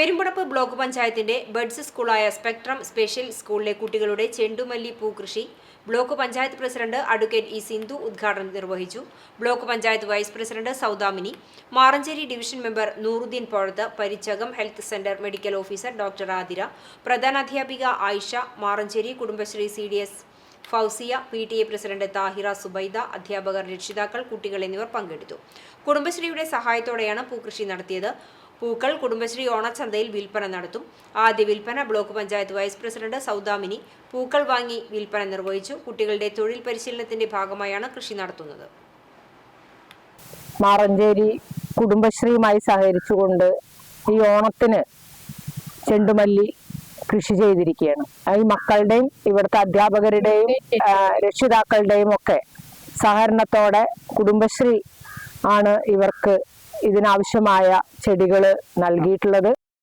Perumpadappu block പഞ്ചായത്തിന്റെ buds സ്കൂളായ spectrum special സ്കൂളിലെ കുട്ടികളുടെ ചെണ്ടുമല്ലി പൂകൃഷി block panchayat president advocate E Sindhu ഉദ്ഘാടനം നിർവഹിച്ചു. Block panchayat vice president Saudamini. Maranchery division member Nooruddin Pozhath. Parichakam health centre medical officer doctor Athira. പ്രധാനാധ്യാപിക Ayisha. Maranchery Kudumbashree C D S Fousiya. P T A president Thahira Subaida. അധ്യാപകർ രക്ഷിതാക്കൾ കുട്ടികൾ എന്നിവർ പങ്കെടുത്തു. കുടുംബശ്രീയുടെ സഹായത്തോടെയാണ് പൂകൃഷി നടത്തിയത്. പൂക്കൾ കുടുംബശ്രീ ഓണച്ചന്തയിൽ വിൽപ്പന നടത്തും. ആദ്യ വിൽപ്പന block panchayat vice president Saudamini പൂക്കൾ വാങ്ങി വിൽപ്പന നിർവഹിച്ചു. കുട്ടികളുടെ തൊഴിൽ പരിശീലനത്തിന്റെ ഭാഗമായാണ് കൃഷി നടത്തുന്നത്. മാറഞ്ചേരി കുടുംബശ്രീയുമായി സഹകരിച്ചുകൊണ്ട് ഈ ഓണത്തിന് ചെണ്ടുമല്ലി കൃഷി ചെയ്തിരിക്കുകയാണ്. ഈ മക്കളുടെയും ഇവിടുത്തെ അധ്യാപകരുടെയും രക്ഷിതാക്കളുടെയും ഒക്കെ സഹകരണത്തോടെ കുടുംബശ്രീ ആണ് ഇവർക്ക് ഇതിനാവശ്യമായ ചെടികൾ നൽകിയിട്ടുള്ളത്.